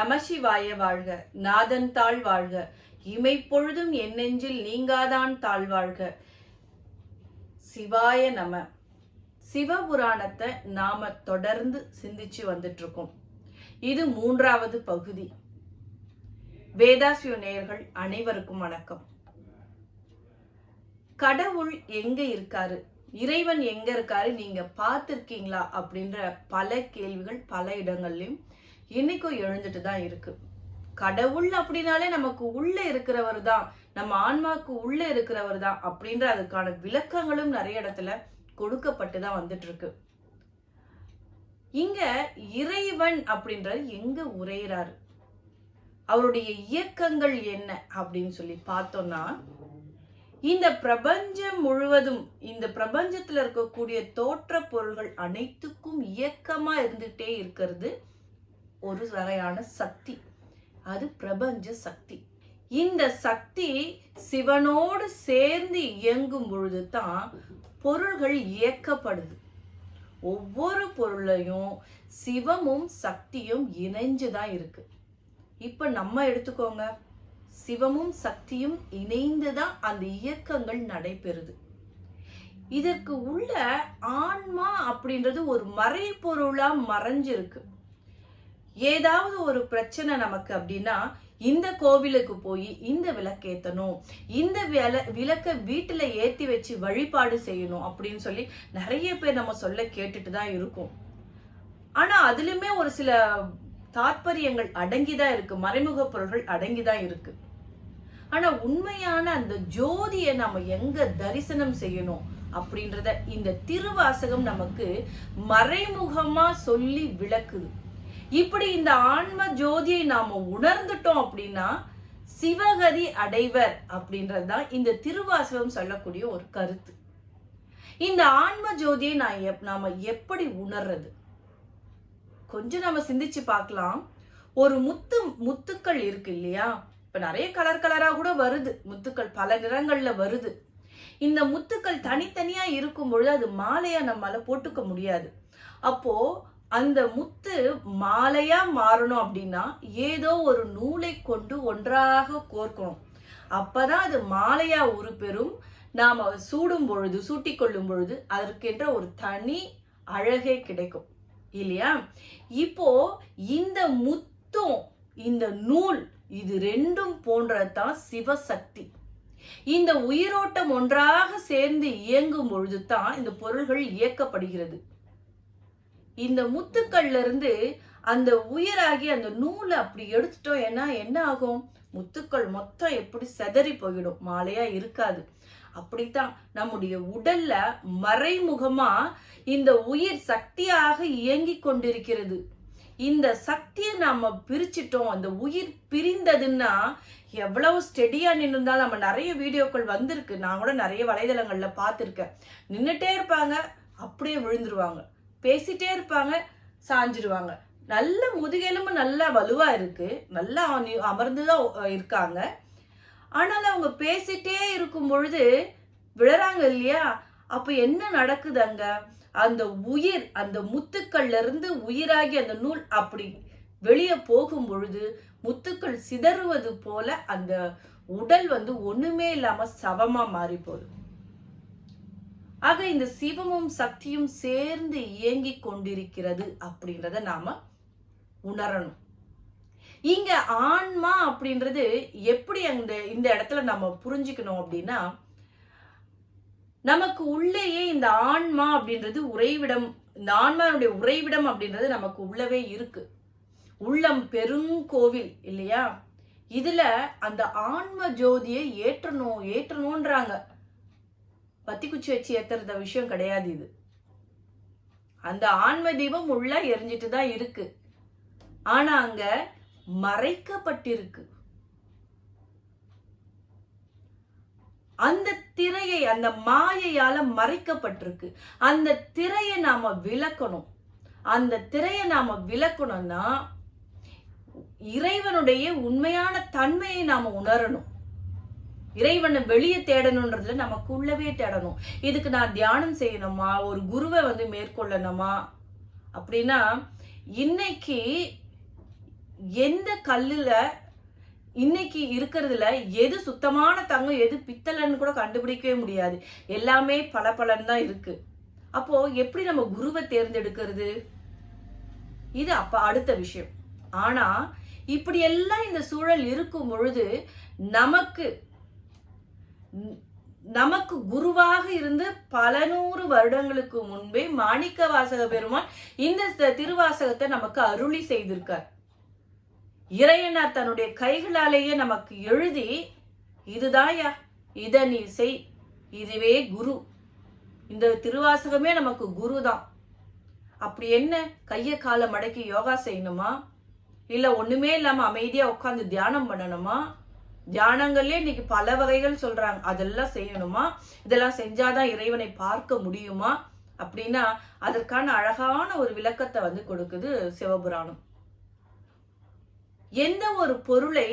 நமசிவாய வாழ்க நாதன் தாழ் வாழ்க. இமைப்பொழுதும் என் நெஞ்சில் நீங்காதான் தாழ் வாழ்க. சிவாய நம. சிவபுராணத்தை நாம தொடர்ந்து சிந்திச்சு வந்துட்டு இருக்கோம் இது மூன்றாவது பகுதி. வேதாசிய நேயர்கள் அனைவருக்கும் வணக்கம். கடவுள் எங்க இருக்காரு? இறைவன் எங்க இருக்காரு? நீங்க பார்த்துருக்கீங்களா? அப்படின்ற பல கேள்விகள் பல இடங்கள்லயும் இன்னைக்கும் எழுந்துட்டு தான் இருக்கு. கடவுள் அப்படின்னாலே நமக்கு உள்ள இருக்கிறவர் தான். நம்ம ஆன்மாக்கு உள்ள இருக்கிறவர் தான் அப்படின்ற அதுக்கான விளக்கங்களும் நிறைய இடத்துல கொடுக்கப்பட்டு தான் வந்துட்டு இருக்கு இங்க இறைவன் அப்படின்றது எங்க உரையிறாரு? அவருடைய இயக்கங்கள் என்ன அப்படின்னு சொல்லி பார்த்தோம்னா இந்த பிரபஞ்சம் முழுவதும் இந்த பிரபஞ்சத்துல இருக்கக்கூடிய தோற்ற பொருள்கள் அனைத்துக்கும் இயக்கமா இருந்துட்டே இருக்கிறது ஒரு வகையான சக்தி. அது பிரபஞ்ச சக்தி. இந்த சக்தி சிவனோடு சேர்ந்து இயங்கும் பொழுது தான் பொருள்கள் இயக்கப்படுது. ஒவ்வொரு பொருளையும் சிவமும் சக்தியும் இணைஞ்சுதான் இருக்கு. இப்ப நம்ம எடுத்துக்கோங்க. சிவமும் சக்தியும் இணைந்துதான் அந்த இயக்கங்கள் நடைபெறுது. இதற்கு உள்ள ஆன்மா அப்படின்றது ஒரு மறைபொருளா மறைஞ்சிருக்கு. ஏதாவது ஒரு பிரச்சனை நமக்கு அப்படின்னா இந்த கோவிலுக்கு போய் இந்த விளக்கேற்றணும் இந்த வில விளக்க வீட்டில் ஏற்றி வச்சு வழிபாடு செய்யணும் அப்படின்னு சொல்லி நிறைய பேர் நம்ம சொல்ல கேட்டுட்டு தான் இருக்கோம். ஆனால் அதுலேயுமே ஒரு சில தாற்பயங்கள் அடங்கிதான் இருக்கு. மறைமுக பொருள்கள் அடங்கிதான் இருக்கு. ஆனால் உண்மையான அந்த ஜோதியை நம்ம எங்க தரிசனம் செய்யணும் அப்படின்றத இந்த திருவாசகம் நமக்கு மறைமுகமாக சொல்லி விளக்குது. இப்படி இந்த ஆன்ம ஜோதியை நாம உணர்ந்துட்டோம் அப்படின்னா சிவகதி அடைவர் அப்படின்றது தான் இந்த திருவாசகம் சொல்லக்கூடிய ஒரு கருத்து. இந்த ஆன்ம ஜோதியை நான் எப்- நாம எப்படி உணர்றது? கொஞ்சம் நம்ம சிந்திச்சு பார்க்கலாம். ஒரு முத்து முத்துக்கள் இருக்கு இல்லையா? இப்ப நிறைய கலர் கலரா கூட வருது. முத்துக்கள் பல நிறங்கள்ல வருது. இந்த முத்துக்கள் தனித்தனியா இருக்கும் பொழுது அது மாலையா நம்மால போட்டுக்க முடியாது. அப்போ அந்த முத்து மாலையா மாறணும் அப்படின்னா ஏதோ ஒரு நூலை கொண்டு ஒன்றாக கோர்க்கணும். அப்பதான் அது மாலையா உருப்பெறும். நாம் சூடும் பொழுது சூட்டி கொள்ளும் பொழுது அதற்கென்ற ஒரு தனி அழகே கிடைக்கும். இல்லையா? இப்போ இந்த முத்தும் இந்த நூல் இது ரெண்டும் போன்றதுதான் சிவசக்தி. இந்த உயிரோட்டம் ஒன்றாக சேர்ந்து இயங்கும் பொழுது தான் இந்த பொருள்கள் இயக்கப்படுகிறது. இந்த முத்துக்கள்ல இருந்து அந்த உயிராகி அந்த நூலை அப்படி எடுத்துட்டோம். ஏன்னா என்ன ஆகும்? முத்துக்கள் மொத்தம் எப்படி செதறி போயிடும்? மாலையா இருக்காது. அப்படித்தான் நம்முடைய உடல்ல மறைமுகமா இந்த உயிர் சக்தியாக இயங்கி கொண்டிருக்கிறது. இந்த சக்தியை நாம பிரிச்சிட்டோம். அந்த உயிர் பிரிந்ததுன்னா எவ்வளவு ஸ்டெடியா நின்றுந்தாலும் நம்ம நிறைய வீடியோக்கள் வந்திருக்கு. நான் கூட நிறைய வலைதளங்கள்ல பார்த்துருக்கேன். நின்றுட்டே இருப்பாங்க அப்படியே விழுந்துருவாங்க. பேசிட்டே இருப்பாங்க சாஞ்சிருவாங்க. நல்ல முதுகெலும்பு நல்லா வலுவாக இருக்குது நல்லா அமர்ந்து தான் இருக்காங்க. ஆனால் அவங்க பேசிட்டே இருக்கும் பொழுது விழறாங்க இல்லையா? அப்போ என்ன நடக்குது அங்க அந்த உயிர் அந்த முத்துக்கள்ல இருந்து உயிராகி அந்த நூல் அப்படி வெளியே போகும் பொழுது முத்துக்கள் சிதறுவது போல அந்த உடல் வந்து ஒண்ணுமே இல்லாம சவமா மாறி போகுது ஆக இந்த சிவமும் சக்தியும் சேர்ந்து இயங்கிக் கொண்டிருக்கிறது அப்படின்றத நாம உணரணும். இங்க ஆன்மா அப்படின்றது எப்படி அந்த இந்த இடத்துல நம்ம புரிஞ்சுக்கணும் அப்படின்னா நமக்கு உள்ளேயே இந்த ஆன்மா அப்படின்றது உறைவிடம் இந்த ஆன்மாவுடைய உறைவிடம் அப்படின்றது நமக்கு உள்ளவே இருக்கு. உள்ளம் பெருங்கோவில் இல்லையா? இதுல அந்த ஆன்ம ஜோதியை ஏற்றணும் ஏற்றணும்ன்றாங்க. பத்தி குச்சி வச்சு ஏத்துறத விஷயம் கிடையாது இது. அந்த ஆன்ம தீபம் உள்ள எரிஞ்சிட்டு தான் இருக்கு. ஆனா அங்க மறைக்கப்பட்டிருக்கு. அந்த திரையை அந்த மாயையால மறைக்கப்பட்டிருக்கு. அந்த திரையை நாம விளக்கணும். அந்த திரையை நாம விளக்கணும்னா இறைவனுடைய உண்மையான தன்மையை நாம உணரணும். இறைவனை வெளியே தேடணுன்றதுல நமக்கு உள்ளவே தேடணும். இதுக்கு நான் தியானம் செய்யணுமா? ஒரு குருவை வந்து மேற்கொள்ளணுமா? அப்படின்னா இன்னைக்கு எந்த கல்லுல இன்னைக்கு இருக்கிறதுல எது சுத்தமான தங்கம் எது பித்தளைன்னு கூட கண்டுபிடிக்கவே முடியாது. எல்லாமே பல தான் இருக்கு. அப்போ எப்படி நம்ம குருவை தேர்ந்தெடுக்கிறது? இது அப்ப அடுத்த விஷயம். ஆனா இப்படி எல்லாம் இந்த சூழல் இருக்கும் பொழுது நமக்கு நமக்கு குருவாக இருந்து பல நூறு வருடங்களுக்கு முன்பே மாணிக்க வாசக பெருமான் இந்த திருவாசகத்தை நமக்கு அருளி செய்திருக்கார். இறையனார் தன்னுடைய கைகளாலேயே நமக்கு எழுதி இதுதாயா இதை நீ செய் இதுவே குரு. இந்த திருவாசகமே நமக்கு குரு தான் அப்படி என்ன கையை காலை மடக்கி யோகா செய்யணுமா? இல்லை ஒன்றுமே இல்லாமல் அமைதியாக உட்காந்து தியானம் பண்ணணுமா? தியானங்கள்லயே இன்னைக்கு பல வகைகள் சொல்றாங்க. அதெல்லாம் செய்யணுமா? இதெல்லாம் செஞ்சாதான் இறைவனை பார்க்க முடியுமா? அப்படின்னா அதற்கான அழகான ஒரு விளக்கத்தை வந்து கொடுக்குது சிவபுராணம். எந்த ஒரு பொருளை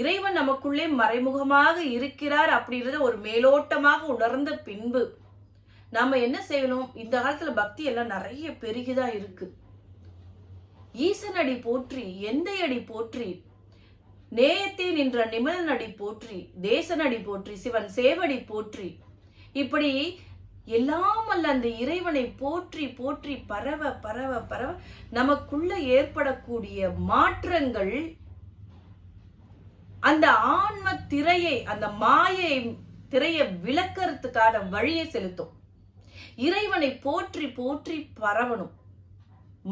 இறைவன் நமக்குள்ளே மறைமுகமாக இருக்கிறார் அப்படின்றத ஒரு மேலோட்டமாக உணர்ந்த பின்பு நாம என்ன செய்யணும்? இந்த காலத்துல பக்தி எல்லாம் நிறைய பெருகிதான் இருக்கு. ஈசனடி போற்றி எந்த அடி போற்றி நேயத்தே நின்ற நிமல் நடி போற்றி தேசநடி போற்றி சிவன் சேவடி போற்றி. இப்படி எல்லாம் அல்ல அந்த இறைவனை போற்றி போற்றி பரவ பரவ பரவ நமக்குள்ள ஏற்படக்கூடிய மாற்றங்கள் அந்த ஆன்ம திரையை அந்த மாயை திரையை விளக்கறதுக்கான வழியை செலுத்தும். இறைவனை போற்றி போற்றி பரவணும்.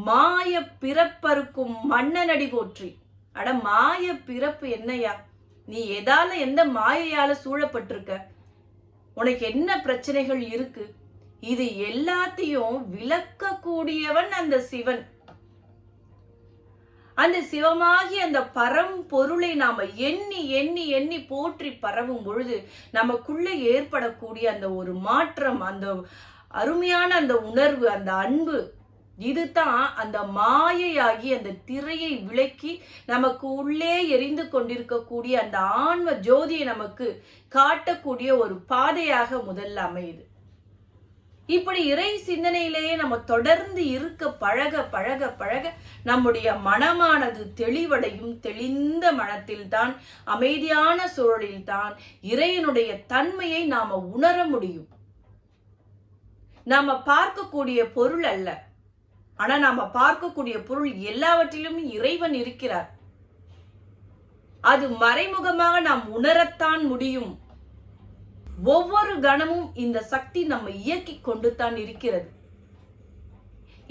மாய பிறப்பருக்கும் மன்னனடி போற்றி. அட மாய பிறப்பு என்னையா? நீ எதால எந்த மாயையால சூழப்பட்டிருக்க? உனக்கு என்ன பிரச்சனைகள் இருக்கு? இது எல்லாத்தையும் விளக்கக்கூடியவன் அந்த சிவன். அந்த சிவமாகி அந்த பரம் பொருளை நாம எண்ணி எண்ணி எண்ணி போற்றி பரவும் பொழுது நமக்குள்ள ஏற்படக்கூடிய அந்த ஒரு மாற்றம் அந்த அருமையான அந்த உணர்வு அந்த அன்பு இதுதான் அந்த மாயையாகி அந்த திரையை விளக்கி நமக்கு உள்ளே எரிந்து கொண்டிருக்கக்கூடிய அந்த ஆன்ம ஜோதியை நமக்கு காட்டக்கூடிய ஒரு பாதையாக முதல்ல அமையுது. இப்படி இறை சிந்தனையிலேயே நம்ம தொடர்ந்து இருக்க பழக பழக பழக நம்முடைய மனமானது தெளிவடையும். தெளிந்த மனத்தில் தான் அமைதியான சூழலில் தான் இறையனுடைய தன்மையை நாம உணர முடியும். நாம பார்க்கக்கூடிய பொருள் அல்ல. ஆனா நாம பார்க்கக்கூடிய பொருள் எல்லாவற்றிலும் இறைவன் இருக்கிறார். அது மறைமுகமாக நாம் உணரத்தான் முடியும். ஒவ்வொரு கணமும் இந்த சக்தி நம்ம இயக்கி கொண்டு தான் இருக்கிறது.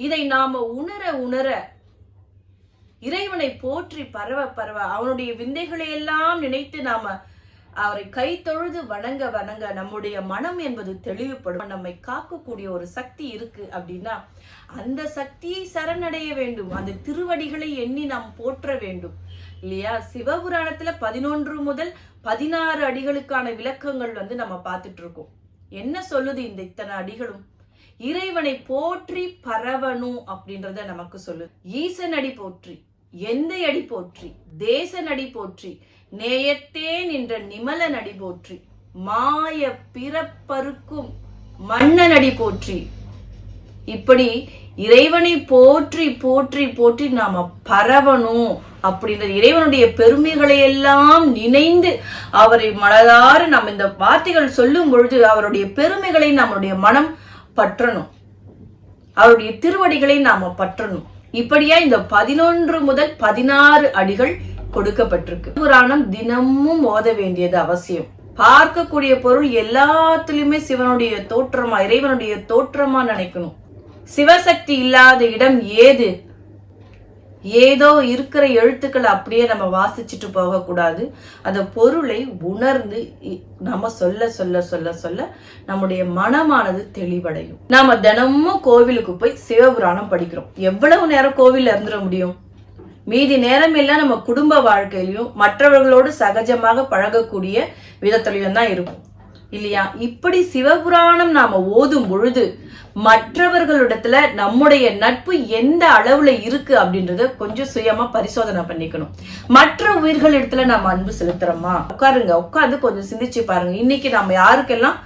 இதை நாம உணர உணர இறைவனை போற்றி பரவ பரவ அவனுடைய விந்தைகளை எல்லாம் நினைத்து நாம அவரை கை தொழுது வணங்க வணங்க நம்முடைய மனம் என்பது தெளிவுபடும். நம்மை காக்கக்கூடிய ஒரு சக்தி இருக்கு அப்படின்னா அந்த சக்தியை சரணடைய வேண்டும். அந்த திருவடிகளை எண்ணி நாம் போற்ற வேண்டும். இல்லையா? சிவபுராணத்துல பதினொன்று முதல் பதினாறு அடிகளுக்கான விளக்கங்கள் வந்து நம்ம பார்த்துட்டு இருக்கோம் என்ன சொல்லுது இந்த இத்தனை அடிகளும்? இறைவனை போற்றி பரவணும் அப்படின்றத நமக்கு சொல்லுது. ஈசன் அடி போற்றி. எந்த அடி போற்றி? தேச நடி போற்றி. நேயத்தே நின்ற நிமல நடி போற்றி. மாய பிறப்பருக்கும் மன்ன நடி போற்றி. இப்படி இறைவனை போற்றி போற்றி போற்றி நாம பரவணும் அப்படின்ற இறைவனுடைய பெருமைகளை எல்லாம் நினைந்து அவரை மனதார நம்ம இந்த வார்த்தைகள் சொல்லும் பொழுது அவருடைய பெருமைகளை நம்மளுடைய மனம் பற்றணும். அவருடைய திருவடிகளை நாம பற்றணும். இப்படியா இந்த பதினொன்று முதல் பதினாறு அடிகள் கொடுக்கப்பட்டிருக்கு. புராணம் தினமும் ஓத வேண்டியது அவசியம். பார்க்கக்கூடிய பொருள் எல்லாத்துலயுமே சிவனுடைய தோற்றமா இறைவனுடைய தோற்றமா நினைக்கணும். சிவசக்தி இல்லாத இடம் ஏது? ஏதோ இருக்கிற எழுத்துக்களை அப்படியே நம்ம வாசிச்சுட்டு போகக்கூடாது. அந்த பொருளை உணர்ந்து நம்ம சொல்ல சொல்ல சொல்ல சொல்ல நம்முடைய மனமானது தெளிவடையும். நாம தினமும் கோவிலுக்கு போய் சிவபுராணம் படிக்கிறோம். எவ்வளவு நேரம் கோவில்ல இருந்துட முடியும்? மீதி நேரம் எல்லாம் நம்ம குடும்ப வாழ்க்கையிலையும் மற்றவர்களோடு சகஜமாக பழகக்கூடிய விதத்திலையும் தான் இருக்கும். இல்லையா? இப்படி சிவபுராணம் நாம ஓதும் பொழுது மற்றவர்களிடத்துல நம்முடைய நட்பு எந்த அளவுல இருக்கு அப்படின்றத கொஞ்சம் சுயமா பரிசோதனை பண்ணிக்கணும். மற்ற உயிர்களிடத்துல நம்ம அன்பு செலுத்துறோமா? உட்காருங்க உட்காந்து கொஞ்சம் சிந்திச்சு பாருங்க. இன்னைக்கு நம்ம யாருக்கெல்லாம்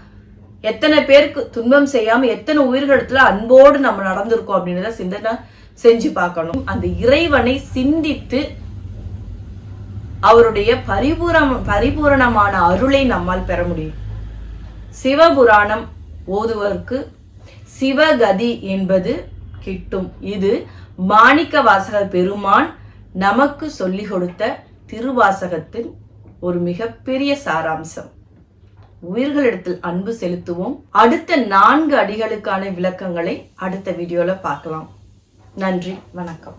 எத்தனை பேருக்கு துன்பம் செய்யாம எத்தனை உயிர்களிடத்துல அன்போடு நம்ம நடந்திருக்கோம் அப்படின்றத சிந்தனை செஞ்சு பார்க்கணும். அந்த இறைவனை சிந்தித்து அவருடைய பரிபூரம் பரிபூரணமான அருளை நம்மால் பெற முடியும். சிவபுராணம் ஓதுவதற்கு சிவகதி என்பது கிட்டும். இது மாணிக்க வாசக பெருமான் நமக்கு சொல்லிக் கொடுத்த திருவாசகத்தின் ஒரு மிகப்பெரிய சாராம்சம். உயிர்களிடத்தில் அன்பு செலுத்துவோம். அடுத்த நான்கு அடிகளுக்கான விளக்கங்களை அடுத்த வீடியோல பார்க்கலாம். நன்றி வணக்கம்.